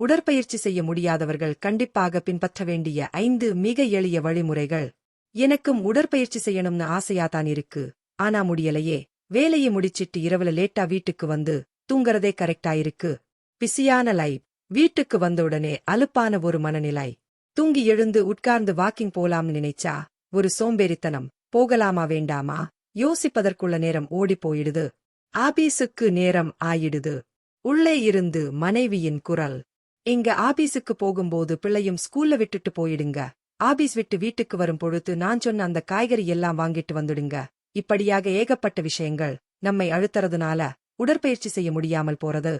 உடற்பயிற்சி செய்ய முடியாதவர்கள் கண்டிப்பாக பின்பற்ற வேண்டிய ஐந்து மிக எளிய வழிமுறைகள். எனக்கும் உடற்பயிற்சி செய்யணும்னு ஆசையாதான் இருக்கு. ஆனா முடியலையே. வேலையை முடிச்சிட்டு இரவுல லேட்டா வீட்டுக்கு வந்து தூங்குறதே கரெக்டா இருக்கு. பிஸியான லைஃப். வீட்டுக்கு வந்தவுடனே அலுப்பான ஒரு மனநிலை. தூங்கி எழுந்து உட்கார்ந்து வாக்கிங் போலாம்னு நினைச்சா ஒரு சோம்பேறித்தனம். போகலாமா வேண்டாமா? யோசிப்பதற்குள்ள நேரம் ஓடிப் போயிடுது. ஆபீஸுக்கு நேரம் ஆயிடுது. உள்ளே இருந்து மனைவியின் குரல். இங்க ஆபீஸுக்கு போகும்போது பிள்ளையும் ஸ்கூல்ல விட்டுட்டு போயிடுங்க. ஆபீஸ் விட்டு வீட்டுக்கு வரும் பொழுது நான் சொன்ன அந்த காய்கறி எல்லாம் வாங்கிட்டு வந்துடுங்க. இப்படியாக ஏகப்பட்ட விஷயங்கள் நம்மை அழுத்துறதுனால உடற்பயிற்சி செய்ய முடியாமல் போறது.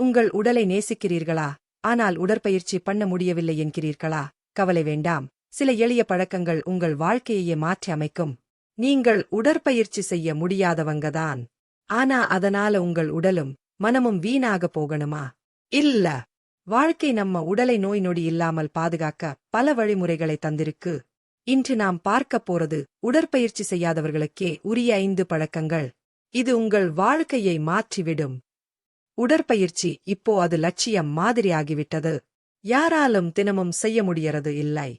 உங்கள் உடலை நேசிக்கிறீர்களா? ஆனால் உடற்பயிற்சி பண்ண முடியவில்லை என்கிறீர்களா? கவலை வேண்டாம். சில எளிய பழக்கங்கள் உங்கள் வாழ்க்கையையே மாற்றி அமைக்கும். நீங்கள் உடற்பயிற்சி செய்ய முடியாதவங்கதான் ஆனா அதனால உங்கள் உடலும் மனமும் வீணாக போகணுமா? இல்ல. வாழ்க்கை நம்ம உடலை நோய் நொடி இல்லாமல் பாதுகாக்க பல வழிமுறைகளை தந்திருக்கு. இன்று நாம் பார்க்கப் போறது உடற்பயிற்சி செய்யாதவர்களுக்கே உரிய ஐந்து பழக்கங்கள். இது உங்கள் வாழ்க்கையை மாற்றிவிடும். உடற்பயிற்சி இப்போ அது லட்சியம் மாதிரியாகிவிட்டது யாராலும் தினமும் செய்ய முடியறது இல்லை.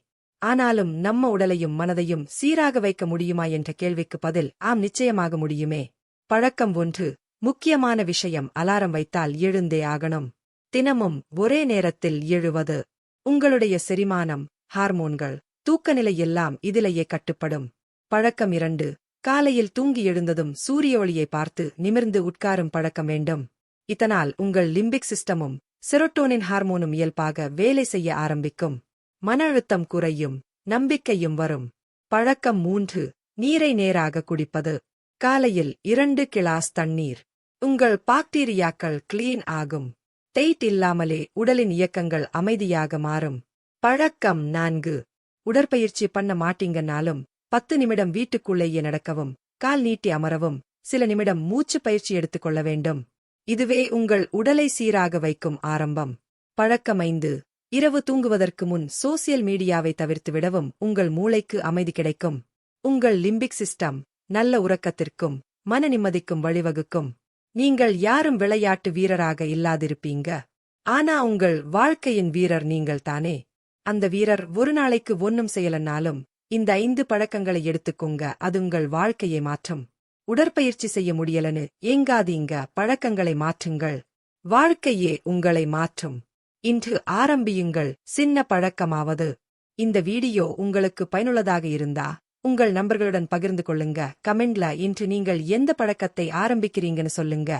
ஆனாலும் நம்ம உடலையும் மனதையும் சீராக வைக்க முடியுமா என்ற கேள்விக்கு பதில் ஆம் நிச்சயமாக முடியுமே. பழக்கம் ஒன்று முக்கியமான விஷயம் அலாரம் வைத்தால் எழுந்தே ஆகணும். தினமும் ஒரே நேரத்தில் எழுவது. உங்களுடைய செரிமானம் ஹார்மோன்கள் தூக்கநிலை எல்லாம் இதிலேயே கட்டுப்படும். பழக்கம் இரண்டு. காலையில் தூங்கி எழுந்ததும் சூரிய ஒளியை பார்த்து நிமிர்ந்து உட்காரும் பழக்கம் வேண்டும். இதனால் உங்கள் லிம்பிக் சிஸ்டமும் செரோட்டோனின் ஹார்மோனும் இயல்பாக வேலை செய்ய ஆரம்பிக்கும். மன அழுத்தம் குறையும் நம்பிக்கையும் வரும். பழக்கம் மூன்று. நீரை நேராக குடிப்பது. காலையில் இரண்டு கிளாஸ் தண்ணீர். உங்கள் பாக்டீரியாக்கள் கிளீன் ஆகும். தெய்ட் இல்லாமலே உடலின் இயக்கங்கள் அமைதியாக மாறும். பழக்கம் நான்கு. உடற்பயிற்சி பண்ண மாட்டீங்கன்னாலும் பத்து நிமிடம் வீட்டுக்குள்ளேயே நடக்கவும் கால் நீட்டி அமரவும் சில நிமிடம் மூச்சு பயிற்சி எடுத்துக்கொள்ள வேண்டும். இதுவே உங்கள் உடலை சீராக வைக்கும் ஆரம்பம். பழக்கம் ஐந்து. இரவு தூங்குவதற்கு முன் சோசியல் மீடியாவை தவிர்த்து விடவும் உங்கள் மூளைக்கு அமைதி கிடைக்கும். உங்கள் லிம்பிக் சிஸ்டம் நல்ல உறக்கத்திற்கும் மன நிம்மதிக்கும் வழிவகுக்கும். நீங்கள் யாரும் விளையாட்டு வீரராக இல்லாதிருப்பீங்க. ஆனா உங்கள் வாழ்க்கையின் வீரர் நீங்கள் தானே. அந்த வீரர் ஒரு நாளைக்கு ஒன்னும் செய்யலனாலும் இந்த ஐந்து பழக்கங்களை எடுத்துக்கோங்க அது உங்கள் வாழ்க்கையை மாற்றும். உடற்பயிற்சி செய்ய முடியலன்னு ஏங்காதீங்க பழக்கங்களை மாற்றுங்கள். வாழ்க்கையே உங்களை மாற்றும். இன்று ஆரம்பியுங்கள் சின்ன பழக்கமாவது. இந்த வீடியோ உங்களுக்கு பயனுள்ளதாக இருந்தா உங்கள் நண்பர்களுடன் பகிர்ந்து கொள்ளுங்க. கமெண்ட்ல இன்று நீங்கள் எந்த பழக்கத்தை ஆரம்பிக்கிறீங்கன்னு சொல்லுங்க.